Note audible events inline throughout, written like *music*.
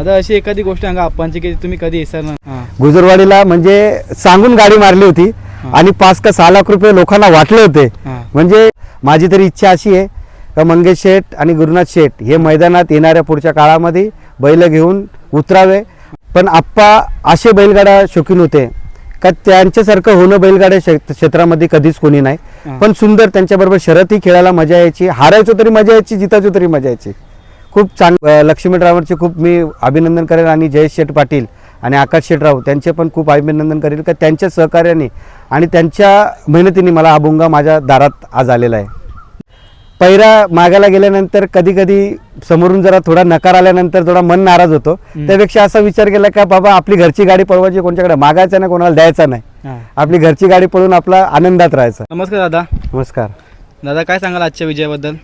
आता अशी एखादी गोष्ट सांगा आप्पांची की तुम्ही कधी विसरणार गुजरवाडीला म्हणजे सांगून गाडी मारली होती. आणि पाच का सहा लाख रुपये लोकांना वाटले होते. म्हणजे माझी तरी इच्छा अशी आहे का मंगेश शेठ आणि गुरुनाथ शेठ हे मैदानात येणाऱ्या पुढच्या काळामध्ये बैल घेऊन उतरावे. पण आप्पा असे बैलगाडा शौकीन होते का त्यांच्यासारखं होणं बैलगाड्या क्षेत्र- क्षेत्रामध्ये कधीच कोणी नाही. पण सुंदर त्यांच्याबरोबर शरतही खेळायला मजा यायची हारायचो तरी मजा यायची जितायचो तरी मजा यायची. खूप चांग लक्ष्मी ड्रायव्हरचे खूप मी अभिनंदन करेन आणि जयेश शेठ पाटील आणि आकाश शेठराव त्यांचे पण खूप अभिनंदन करेल का त्यांच्या सहकार्याने आणि त्यांच्या मेहनतीने मला हा भुंगा माझ्या दारात आज आलेला आहे. पैरा मागायला गेल्यानंतर कधी कधी समोरून जरा थोडा नकार आल्यानंतर थोडा मन नाराज होतो. त्यापेक्षा असा विचार केला का बाबा आपली घरची गाडी पळवायची कोणच्याकडे? मागायचा नाही कोणाला द्यायचा नाही. आपली घरची गाडी पळून आपला आनंदात राहायचा. नमस्कार दादा. नमस्कार. दादा काय सांगाल आजच्या विजयाबद्दल?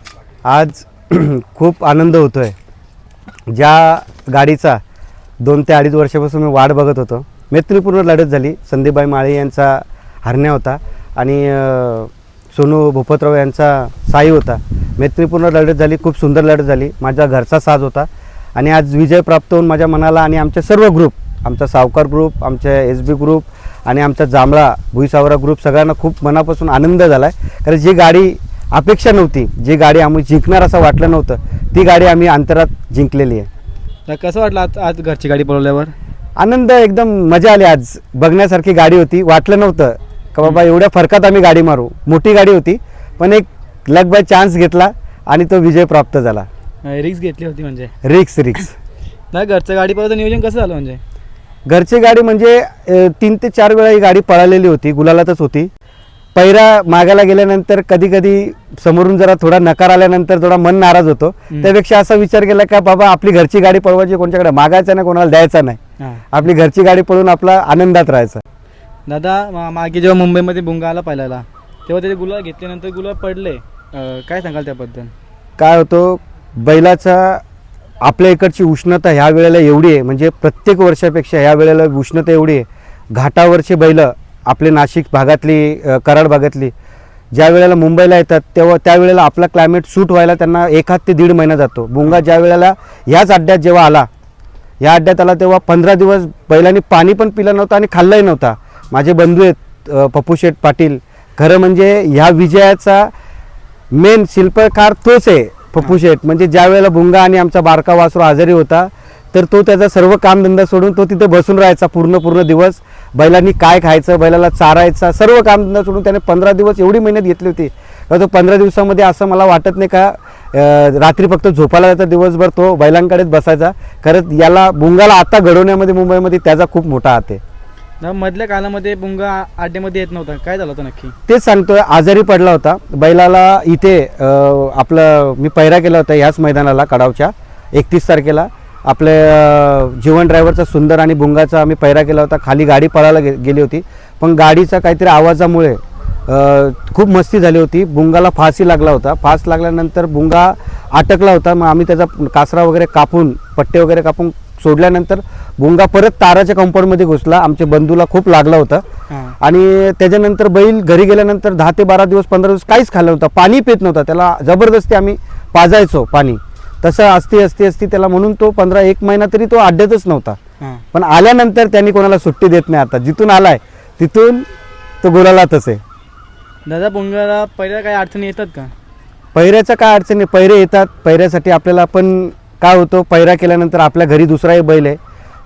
आज *clears throat* खूप आनंद होतो आहे ज्या गाडीचा दोन ते अडीच वर्षापासून मी वाट बघत होतो. मैत्रीपूर्ण लढत झाली. संदीपबाई माळे यांचा हरण्या होता आणि सोनू भूपतराव यांचा साई होता. मैत्रीपूर्ण लढत झाली. खूप सुंदर लढत झाली. माझ्या घरचा साज होता. आणि आज विजय प्राप्त होऊन माझ्या मनाला आणि आमचे सर्व ग्रुप आमचा सावकार ग्रुप आमच्या एस बी ग्रुप आणि आमचा जांभळा भुईसावरा ग्रुप सगळ्यांना खूप मनापासून आनंद झाला आहे कारण जी गाडी अपेक्षा नव्हती. जी गाडी आम्ही जिंकणार असं वाटलं नव्हतं. ती गाडी आम्ही अंतरात जिंकलेली आहे. तर कसं वाटलं आज आज घरची गाडी पळवल्यावर? आनंद एकदम मजा आली आज. बघण्यासारखी गाडी होती. वाटलं नव्हतं का बाबा एवढ्या फरकात आम्ही गाडी मारू. मोठी गाडी होती. पण एक लक बाय चान्स घेतला आणि तो विजय प्राप्त झाला. रिक्स घेतली होती म्हणजे? रिक्स रिक्स ना घरचं गाडी पळवतं नियोजन कसं झालं म्हणजे? घरची गाडी म्हणजे अ, तीन ते चार वेळा ही गाडी पळालेली होती. गुलालातच होती. पैरा मागायला गेल्यानंतर कधी कधी समोरून जरा थोडा नकार आल्यानंतर थोडा मन नाराज होतो. त्यापेक्षा असा विचार केला का बाबा आपली घरची गाडी पळवायची कोणच्याकडे मागायचा नाही कोणाला द्यायचा नाही. आपली घरची गाडी पळून आपला आनंदात राहायचा. दादा मागे जेव्हा मुंबईमध्ये बुंगा आला पहिल्याला तेव्हा त्याचे गुलाब घेतल्यानंतर गुलाब पडले. काय सांगाल त्याबद्दल? काय होतं बैलाचा आपल्या इकडची उष्णता ह्या वेळेला एवढी आहे म्हणजे प्रत्येक वर्षापेक्षा ह्या वेळेला उष्णता एवढी आहे. घाटावरचे बैल आपले नाशिक भागातली कराड भागातली ज्या वेळेला मुंबईला येतात तेव्हा त्यावेळेला आपला क्लायमेट सूट व्हायला त्यांना एक हात ते दीड महिना जातो. बुंगा ज्या वेळेला ह्याच अड्ड्यात जेव्हा आला या अड्ड्यात आला तेव्हा पंधरा दिवस बैलांनी पाणी पण पिलं नव्हतं आणि खाल्लंही नव्हता. माझे बंधू आहेत पप्पू शेठ पाटील. खरं म्हणजे ह्या विजयाचा मेन शिल्पकार तोच आहे पप्पू शेठ. म्हणजे ज्या वेळेला भुंगा आणि आमचा बारका वासरू आजारी होता तर तो त्याचा सर्व कामधंदा सोडून तो तिथे बसून राहायचा पूर्ण पूर्ण दिवस. बैलांनी काय खायचं बैलाला चारायचा सर्व कामधंदा सोडून त्याने पंधरा दिवस एवढी मेहनत घेतली होती. का तो पंधरा दिवसामध्ये असं मला वाटत नाही का रात्री फक्त झोपायला जायचा दिवसभर तो बैलांकडेच बसायचा. खरंच याला भुंगाला आता घडवण्यामध्ये मुंबईमध्ये त्याचा खूप मोठा हात आहे. मधल्या काळामध्ये बुंगा आ- अड्ड्यामध्ये येत नव्हता. काय झालं होतं नक्की? तेच सांगतोय आजारी पडला होता. बैलाला इथे आपलं मी पैरा केला होता ह्याच मैदानाला कडावच्या. एकतीस तारखेला. आपले जीवन ड्रायव्हरचा सुंदर आणि बुंगाचा आम्ही पैरा केला होता. खाली गाडी पळायला गे गेली होती. पण गाडीचा काहीतरी आवाजामुळे खूप मस्ती झाली होती. बुंगाला फासी लागला होता. फास लागल्यानंतर बुंगा अटकला होता. मग आम्ही त्याचा कासरा वगैरे कापून पट्टे वगैरे कापून सोडल्यानंतर बुंगा परत ताराच्या कंपाऊंडमध्ये घुसला. आमच्या बंधूला खूप लागला होता. आणि त्याच्यानंतर बैल घरी गेल्यानंतर दहा ते बारा दिवस पंधरा दिवस काहीच खाल्लं नव्हतं. पाणी पित नव्हता. त्याला जबरदस्ती आम्ही पाजायचो पाणी. तसं असती असती असती त्याला म्हणून तो पंधरा एक महिना तरी तो अड्ड्यातच नव्हता. हां. पण आल्यानंतर त्यांनी कोणाला सुट्टी देत नाही आता. जिथून आलाय तिथून तो गुलालातच आहे. दादा बुंगाला पहिल्या काही अडचणी येतात का? पैऱ्याचं काय अडचण नाही. पैरे येतात. पैऱ्यासाठी आपल्याला पण काय होतं पैरा केल्यानंतर आपल्या घरी दुसराही बैल आहे.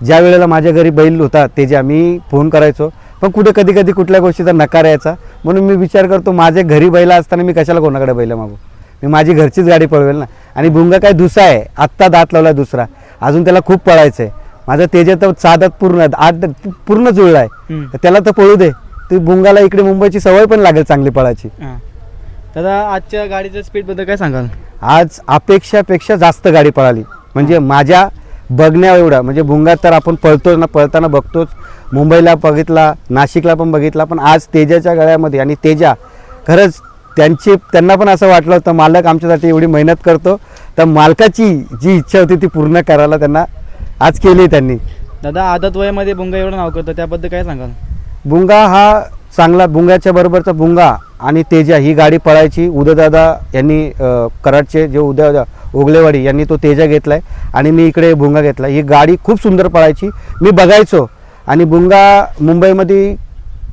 ज्या वेळेला माझ्या घरी बैल होता ते जे आम्ही फोन करायचो. पण कुठे कधी कधी कुठल्या गोष्टीचा नकार यायचा. म्हणून मी विचार करतो माझे घरी बैला असताना मी कशाला कोणाकडे बैल मागू? मी माझी घरचीच गाडी पळवेल ना. आणि भुंगा काय दुसरा आहे. आत्ता दात लावला दुसरा. अजून त्याला खूप पळायचं आहे माझं तेजे तर सात दात पूर्ण आठ पूर्ण जुळला आहे. तर त्याला तर पळू दे. ती भुंगाला इकडे मुंबईची सवय पण लागेल चांगली पळायची. दादा आजच्या गाडीच्या स्पीडबद्दल काय सांगाल? आज अपेक्षापेक्षा जास्त गाडी पळाली. म्हणजे माझ्या बघण्या एवढा. म्हणजे भुंगा तर आपण पळतोच ना पळताना बघतोच. मुंबईला बघितला नाशिकला पण बघितला. पण आज तेजाच्या गळ्यामध्ये आणि तेजा खरंच त्यांची त्यांना पण असं वाटलं होतं मालक आमच्यासाठी एवढी मेहनत करतो. तर मालकाची जी इच्छा होती ती पूर्ण करायला त्यांना आज केली त्यांनी. दादा आदत वयामध्ये बुंगा एवढं नाव करतं त्याबद्दल काय सांगाल? भुंगा हा चांगला बुंगाच्या बरोबरचा बुंगा आणि तेजा ही गाडी पळायची. उदयदादा यांनी कराडचे जे उदय ओगलेवाडी यांनी तो तेजा घेतला आहे आणि मी इकडे भुंगा घेतला ही गाडी खूप सुंदर पळायची. मी बघायचो आणि बुंगा मुंबईमध्ये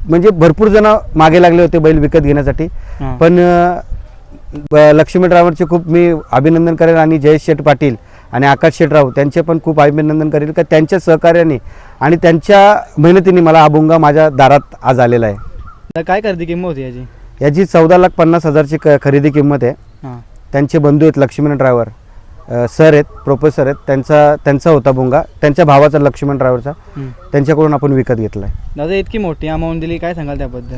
म्हणजे भरपूर जण मागे लागले होते बैल विकत घेण्यासाठी. पण लक्ष्मी ड्रायव्हरचे खूप मी अभिनंदन करेन आणि जयेश शेठ पाटील आणि आकाश शेठराव त्यांचे पण खूप अभिनंदन करेल का त्यांच्या सहकार्याने आणि त्यांच्या मेहनतीने मला हा भुंगा माझ्या दारात आज आलेला आहे. काय खरेदी किंमत होती याची? याची चौदा लाख पन्नास हजारची खरेदी किंमत आहे. त्यांचे बंधू आहेत लक्ष्मण ड्रायव्हर. सर आहेत प्रोफेसर आहेत. त्यांचा त्यांचा होता भुंगा. त्यांच्या भावाचा लक्ष्मण ड्रायव्हरचा. त्यांच्याकडून आपण विकत घेतला आहे दादा इतकी मोठी अमाऊंट दिली काय सांगाल त्याबद्दल?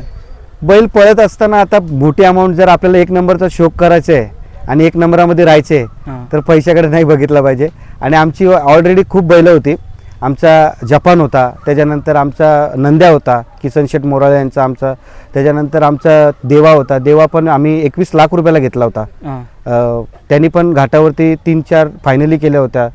बैल पळत असताना आता मोठी अमाऊंट जर आपल्याला एक नंबरचा शोक करायचा आहे आणि एक नंबरामध्ये राहायचे तर पैशाकडे नाही बघितलं पाहिजे. आणि आमची ऑलरेडी खूप बैलं होती. आमचा जपान होता त्याच्यानंतर आमचा नंद्या होता किसन शेठ मोराळे यांचा आमचा त्याच्यानंतर आमचा देवा होता. देवा पण आम्ही एकवीस लाख रुपयाला घेतला होता. त्यांनी पण घाटावरती तीन चार फायनली केल्या होत्या.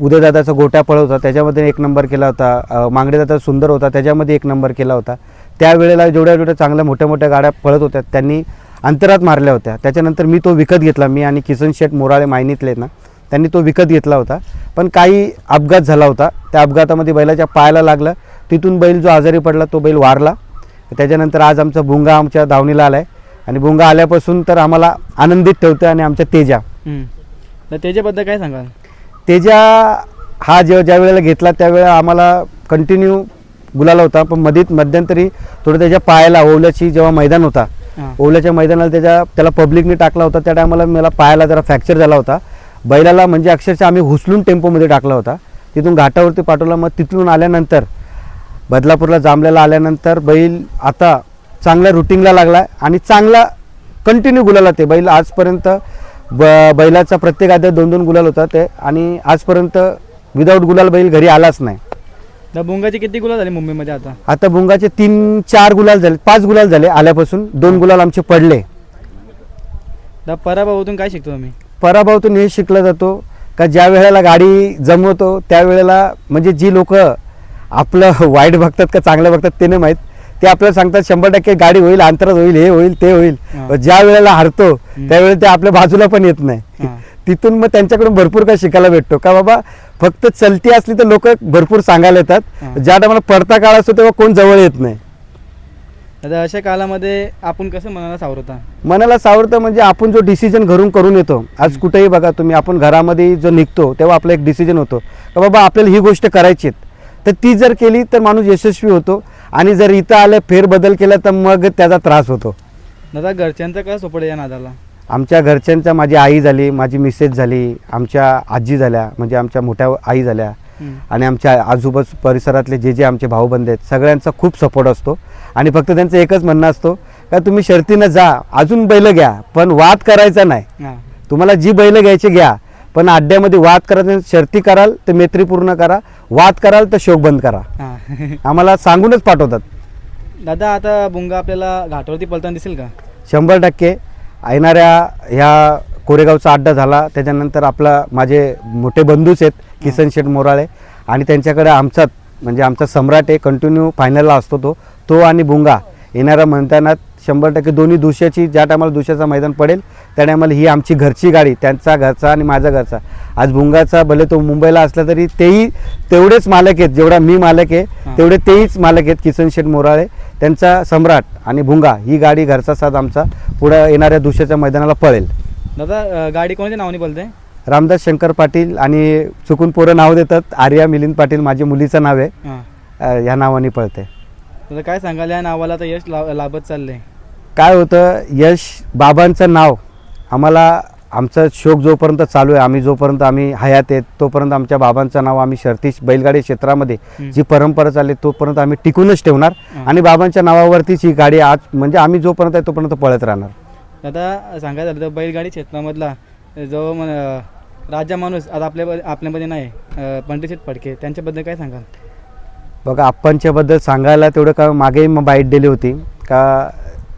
उदयदादाचा गोट्या पळ होता त्याच्यामध्ये एक नंबर केला होता. मांगडेदादा सुंदर होता त्याच्यामध्ये एक नंबर केला होता. त्यावेळेला जेवढ्या जेवढ्या चांगल्या मोठ्या मोठ्या गाड्या पळत होत्या त्यांनी अंतरात मारल्या होत्या. त्याच्यानंतर मी तो विकत घेतला मी आणि किसन शेठ मोराळे मायनीतले ना. त्यांनी तो विकत घेतला होता. पण काही अपघात झाला होता. त्या अपघातामध्ये बैलाच्या पायाला लागलं. तिथून बैल जो आजारी पडला तो बैल वारला. त्याच्यानंतर आज आमचा भुंगा आमच्या दावणीला आला आहे आणि भुंगा आल्यापासून तर आम्हाला आनंदित ठेवतं आणि आमच्या तेजा. तर त्याच्याबद्दल काय सांगाल? तेजा हा जेव्हा ज्या वेळेला घेतला त्यावेळेला आम्हाला कंटिन्यू गुलाला होता. पण मधीत मध्यंतरी थोडं त्याच्या पायाला ओवल्याची जेव्हा मैदान होता ओवल्याच्या मैदानाला त्याच्या त्याला पब्लिकने टाकला होता. त्या टायमाला मला पायाला जरा फ्रॅक्चर झाला होता. बैलाला म्हणजे अक्षरशः आम्ही हुसलून टेम्पोमध्ये टाकला होता. तिथून घाटावरती पाठवला. मग तिथून आल्यानंतर बदलापूरला जांभल्याला आल्यानंतर बैल आता चांगल्या रुटीनला लागला आणि चांगला कंटिन्यू गुलाला ते बैल. आजपर्यंत ब बैलाचा प्रत्येक आद्यात दोन दोन गुलाल होता ते. आणि आजपर्यंत विदाऊट गुलाल बैल घरी आलाच नाही. तर बुंगाची किती गुला झाली मुंबईमध्ये आता? आता बुंगाचे तीन चार गुलाल झाले पाच गुलाल झाले आल्यापासून दोन गुलाल आमचे पडले. तर पराभवातून काय शिकतो आम्ही? पराभवातून हे शिकला जातो. का ज्या वेळेला गाडी जमवतो त्यावेळेला म्हणजे जी लोक आपलं वाईट बघतात का चांगलं बघतात ते नाही माहीत. ते आपल्याला सांगतात शंभर टक्के गाडी होईल अंतरात होईल हे होईल ते होईल. ज्या वेळेला हारतो त्यावेळेला ते आपल्या बाजूला पण येत नाही. तिथून मग त्यांच्याकडून भरपूर काय शिकायला भेटतो. का बाबा फक्त चलती असली तर लोक भरपूर सांगायला येतात. ज्या टायमाला पडता काळ असतो तेव्हा कोण जवळ येत नाही. आता अशा कालामध्ये आपण कसं मनाला सावरता? मनाला सावरतं म्हणजे आपण जो डिसिजन घरून करून येतो आज कुठेही बघा तुम्ही आपण घरामध्ये जो निघतो तेव्हा आपला एक डिसिजन होतो. का बाबा आपल्याला ही गोष्ट करायची. तर ती जर केली तर माणूस यशस्वी होतो आणि जर इथं आलं फेरबदल केला तर मग त्याचा त्रास होतो. दादा घरच्यांचा का सोपड या नादाला? आमच्या घरच्यांचा माझी आई झाली माझी मिसेस झाली आमच्या आजी झाल्या म्हणजे आमच्या मोठ्या आई झाल्या. आणि आमच्या आजूबाजू परिसरातले जे जे आमचे भाऊबंद आहेत सगळ्यांचा खूप सपोर्ट असतो. आणि फक्त त्यांचं एकच म्हणणं असतो का तुम्ही शर्तीनं जा अजून बैल घ्या पण वाद करायचा नाही. तुम्हाला जी बैल घ्यायची घ्या पण अड्ड्यामध्ये वाद करायचं. शर्ती कराल तर मैत्रीपूर्ण करा वाद कराल तर शोक बंद करा. *laughs* आम्हाला सांगूनच पाठवतात. दादा आता बुंगा आपल्याला घाटावरती पलताना दिसेल का? शंभर टक्के. येणाऱ्या ह्या कोरेगावचा अड्डा झाला. त्याच्यानंतर आपला माझे मोठे बंधूच आहेत किसन शेठ मोराळे. आणि त्यांच्याकडे आमचा म्हणजे आमचा सम्राट आहे कंटिन्यू फायनलला असतो तो. तो आणि बुंगा येणाऱ्या म्हणताना शंभर टक्के दोन्ही दुसऱ्याची ज्या टायमाला दुसऱ्याचा मैदान पडेल त्या टायमाला ही आमची घरची गाडी त्यांचा घरचा आणि माझा घरचा. आज भुंगाचा भले तो मुंबईला असला तरी तेही तेवढेच मालक आहेत जेवढा मी मालक आहे. तेवढे तेहीच मालक आहेत किसन शेठ मोराळे. त्यांचा सम्राट आणि भुंगा ही गाडी घरचा साथ आमचा पुढं येणाऱ्या दुसऱ्याच्या मैदानाला पळेल. दादा गाडी कोणाच्या नावाने बोलते रामदास शंकर पाटील आणि चुकून पोरं नाव देतात. आर्या मिलिंद पाटील माझ्या मुलीचं नाव आहे. हां. अ, ह्या नावाने पळते. दादा काय सांगाल या नावाला तर यश ला लाभत चाललंय? काय होतं यश बाबांचं नाव आम्हाला आमचा शोक जोपर्यंत चालू आहे आम्ही जोपर्यंत आम्ही हयात आहेत तोपर्यंत आमच्या बाबांचं नाव आम्ही शर्ती बैलगाडी क्षेत्रामध्ये हम्म. जी परंपरा चालली तोपर्यंत आम्ही टिकूनच ठेवणार. हां. आणि बाबांच्या नावावरतीच ही गाडी आज म्हणजे आम्ही जोपर्यंत आहे तोपर्यंत पळत राहणार. दादा सांगायचं झालं तर बैलगाडी क्षेत्रामधला जो मन राजा माणूस आता आपल्या आपल्यामध्ये नाही अं, पंडितशेठ फडके त्यांच्याबद्दल काय सांगाल? बघा आप्पांच्याबद्दल सांगायला तेवढं का मागेही मग बाईट दिली होती. का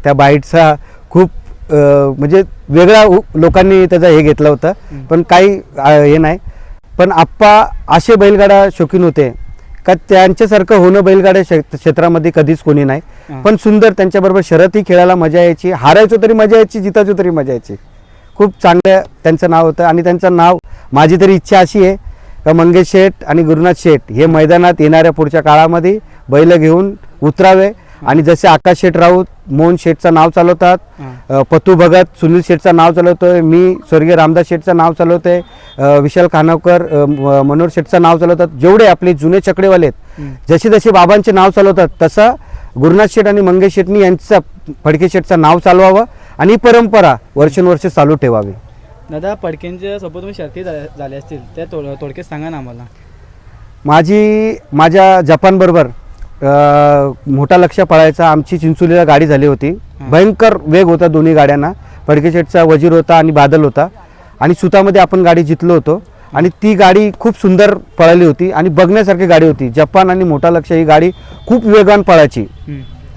त्या बाईटचा खूप म्हणजे वेगळा लोकांनी त्याचा हे घेतलं होतं. पण काही हे नाही. पण आप्पा असे बैलगाडा शौकीन होते. का त्यांच्यासारखं होणं बैलगाड्या क्षे- क्षेत्रामध्ये कधीच कोणी नाही. पण सुंदर त्यांच्याबरोबर शर्यती खेळायला मजा यायची हारायचो तरी मजा यायची जितायचो तरी मजा यायची. खूप चांगलं त्यांचं नाव होतं आणि त्यांचं नाव माझी तरी इच्छा अशी आहे का मंगेश शेठ आणि गुरुनाथ शेठ हे मैदानात येणाऱ्या पुढच्या काळामध्ये बैल घेऊन उतरावे. आणि जसे आकाश शेठ राऊत मोहन शेठचं नाव चालवतात पतू भगत सुनील शेठचं नाव चालवतोय मी स्वर्गीय रामदास शेठचं नाव चालवतोय विशाल खानावकर मनोहर शेठचं नाव चालवतात जेवढे आपले जुने चकडेवाले आहेत. जसे जसे बाबांचे नाव चालवतात तसं गुरुनाथ शेठ आणि मंगेश शेठनी यांचा फडके शेठचं नाव चालवावं आणि ही परंपरा वर्षानुवर्ष चालू ठेवावी. दादा पडकेंच्या सोबत तुम्ही शर्ती झा- झाल्या असतील त्या थोड थोडक्यात सांगा ना आम्हाला. माझी माझ्या जपानबरोबर मोठा लक्ष पळायचा आमची चिंचोलीला गाडी झाली होती. भयंकर वेग होता दोन्ही गाड्यांना. फडकेशेटचा वजीर होता आणि बादल होता. आणि सुतामध्ये आपण गाडी जितलो होतो. आणि ती गाडी खूप सुंदर पळाली होती आणि बघण्यासारखी गाडी होती. जपान आणि मोठा लक्ष ही गाडी खूप वेगान पळायची.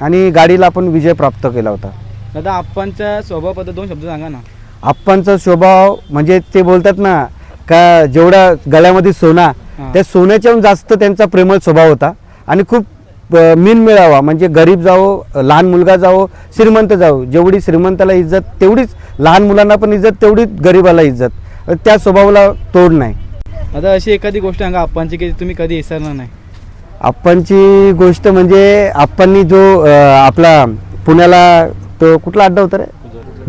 आणि गाडीला आपण विजय प्राप्त केला होता. दादा स्वभावाबद्दल दोन शब्द सांगा ना. आप्पांचा स्वभाव म्हणजे ते बोलतात ना का जेवढा गळ्यामध्ये सोना. त्या सोन्याच्याहून जास्त त्यांचा प्रेमळ स्वभाव होता. आणि खूप मिन मिळावा. म्हणजे गरीब जावो लहान मुलगा जावो श्रीमंत जावो. जेवढी श्रीमंताला इज्जत तेवढीच लहान मुलांना पण इज्जत तेवढीच गरीबाला इज्जत. त्या स्वभावाला तोड नाही. दादा अशी एखादी गोष्ट सांगा आपणची की तुम्ही कधी विसरणार नाही. आप्पांची गोष्ट म्हणजे आप्पांनी जो आपला पुण्याला तो कुठला अड्डा होता रे?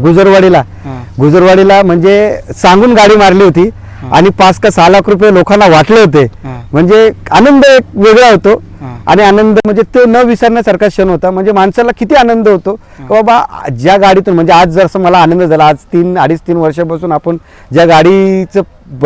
गुजरवाडीला. गुजरवाडीला म्हणजे सांगून गाडी मारली होती. आणि पाच का सहा लाख रुपये लोकांना वाटले होते. म्हणजे आनंद एक वेगळा होतो. आणि आनंद म्हणजे तो न विसरण्यासारखा क्षण होता. म्हणजे माणसाला किती आनंद होतो. की बाबा ज्या गाडीतून म्हणजे आज जसं मला आनंद झाला आज तीन अडीच तीन वर्षापासून आपण ज्या गाडीचं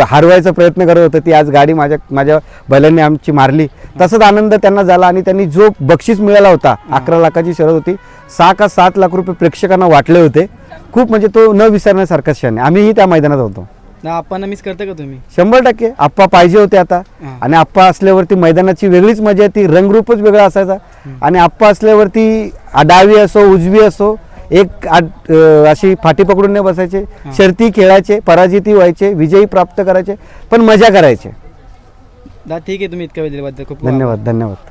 हरवायचा प्रयत्न करत होतो ती आज गाडी माझ्या माझ्या बैलांनी आमची मारली. तसाच आनंद त्यांना झाला आणि त्यांनी जो बक्षीस मिळाला होता अकरा लाखाची शरद होती सहा का सात लाख रुपये प्रेक्षकांना वाटले होते. खूप म्हणजे तो न विसरण्यासारखा क्षण आहे. आम्हीही त्या मैदानात होतो. आपण मिस करता का तुम्ही? शंभर टक्के. आप्पा पाहिजे होते आता. हां. आणि आप्पा असल्यावरती मैदानाची वेगळीच मजा ती रंगरूपच वेगळा असायचा. आणि आप्पा असल्यावरती आ- डावी असो उजवी असो एक आड- अ, अशी फाटी पकडून नाही बसायचे. शर्ती खेळायचे पराजिती व्हायचे विजयी प्राप्त करायचे पण मजा करायचे. ठीक आहे तुम्ही इतका वेळ दिल्याबद्दल खूप खूप आभार. धन्यवाद धन्यवाद.